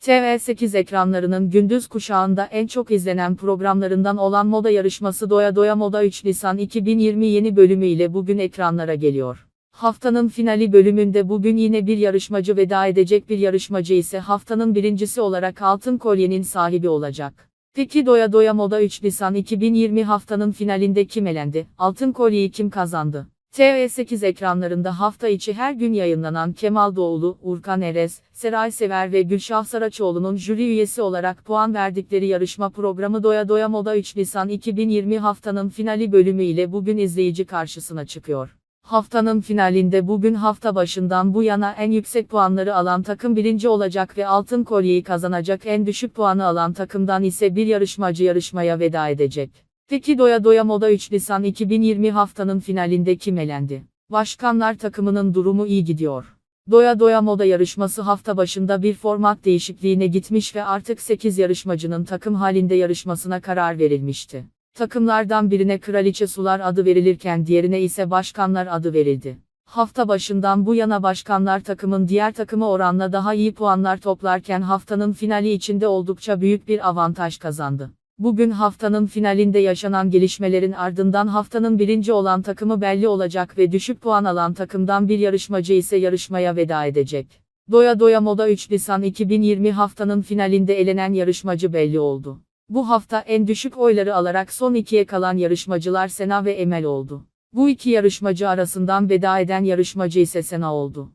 TV8 ekranlarının gündüz kuşağında en çok izlenen programlarından olan moda yarışması Doya Doya Moda 3 Nisan 2020 yeni bölümüyle bugün ekranlara geliyor. Haftanın finali bölümünde bugün yine bir yarışmacı veda edecek bir yarışmacı ise haftanın birincisi olarak altın kolyenin sahibi olacak. Peki Doya Doya Moda 3 Nisan 2020 haftanın finalinde kim elendi? Altın kolyeyi kim kazandı? TV8 ekranlarında hafta içi her gün yayınlanan Kemal Doğulu, Urkan Erez, Seray Sever ve Gülşah Saraçoğlu'nun jüri üyesi olarak puan verdikleri yarışma programı Doya Doya Moda 3 Nisan 2020 haftanın finali bölümü ile bugün izleyici karşısına çıkıyor. Haftanın finalinde bugün hafta başından bu yana en yüksek puanları alan takım birinci olacak ve altın kolyeyi kazanacak en düşük puanı alan takımdan ise bir yarışmacı yarışmaya veda edecek. Peki Doya Doya Moda 3 Nisan 2020 haftanın finalinde kim elendi? Başkanlar takımının durumu iyi gidiyor. Doya Doya Moda yarışması hafta başında bir format değişikliğine gitmiş ve artık 8 yarışmacının takım halinde yarışmasına karar verilmişti. Takımlardan birine Kraliçe Sular adı verilirken diğerine ise Başkanlar adı verildi. Hafta başından bu yana başkanlar takımın diğer takımı oranla daha iyi puanlar toplarken haftanın finali içinde oldukça büyük bir avantaj kazandı. Bugün haftanın finalinde yaşanan gelişmelerin ardından haftanın birinci olan takımı belli olacak ve düşük puan alan takımdan bir yarışmacı ise yarışmaya veda edecek. Doya Doya Moda 3 Nisan 2020 haftanın finalinde elenen yarışmacı belli oldu. Bu hafta en düşük oyları alarak son ikiye kalan yarışmacılar Sena ve Emel oldu. Bu iki yarışmacı arasından veda eden yarışmacı ise Sena oldu.